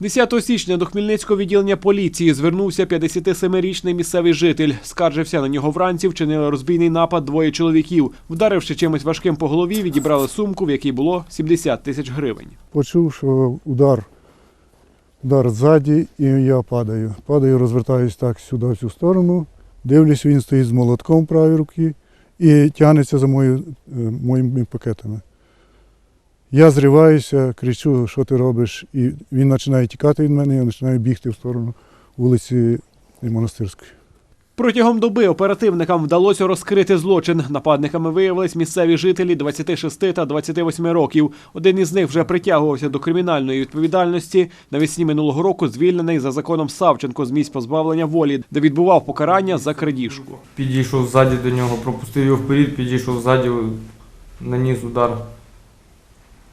10 січня до Хмельницького відділення поліції звернувся 57-річний місцевий житель. Скаржився на нього вранці, вчинили розбійний напад двоє чоловіків. Вдаривши чимось важким по голові, відібрали сумку, в якій було 70 тисяч гривень. Почув, що удар, удар ззаді, і я падаю. Падаю, розвертаюсь так сюди, в цю сторону. Дивлюсь, він стоїть з молотком правій руці і тягнеться за мою, е, моїми пакетами. Я зриваюся, кричу, що ти робиш, і він починає тікати від мене, я починаю бігти в сторону вулиці Монастирської. Протягом доби оперативникам вдалося розкрити злочин. Нападниками виявились місцеві жителі 26 та 28 років. Один із них вже притягувався до кримінальної відповідальності. Навесні минулого року звільнений за законом Савченко з місць позбавлення волі, де відбував покарання за крадіжку. Підійшов ззаді до нього, пропустив його вперед, підійшов ззаді, наніс удар.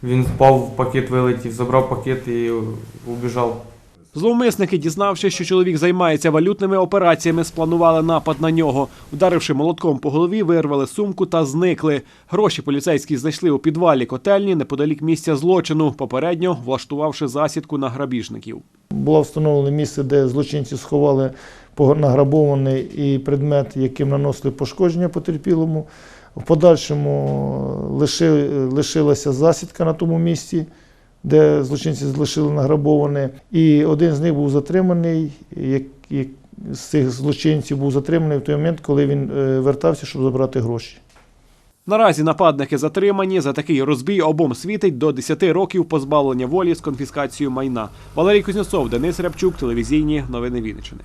Він впав, в пакет вилетів, забрав пакет і убіжав. Зловмисники, дізнавшись, що чоловік займається валютними операціями, спланували напад на нього. Ударивши молотком по голові, вирвали сумку та зникли. Гроші поліцейські знайшли у підвалі котельні неподалік місця злочину, попередньо влаштувавши засідку на грабіжників. Було встановлене місце, де злочинці сховали награбований і предмет, яким наносили пошкодження потерпілому. В подальшому лиши, лишилася засідка на тому місці, де злочинці залишили награбоване. І один з них був затриманий, як, з цих злочинців був затриманий в той момент, коли він е, вертався, щоб забрати гроші. Наразі нападники затримані. За такий розбій обом світить до 10 років позбавлення волі з конфіскацією майна. Валерій Кузнєцов, Денис Рябчук, телевізійні новини Вінниччини.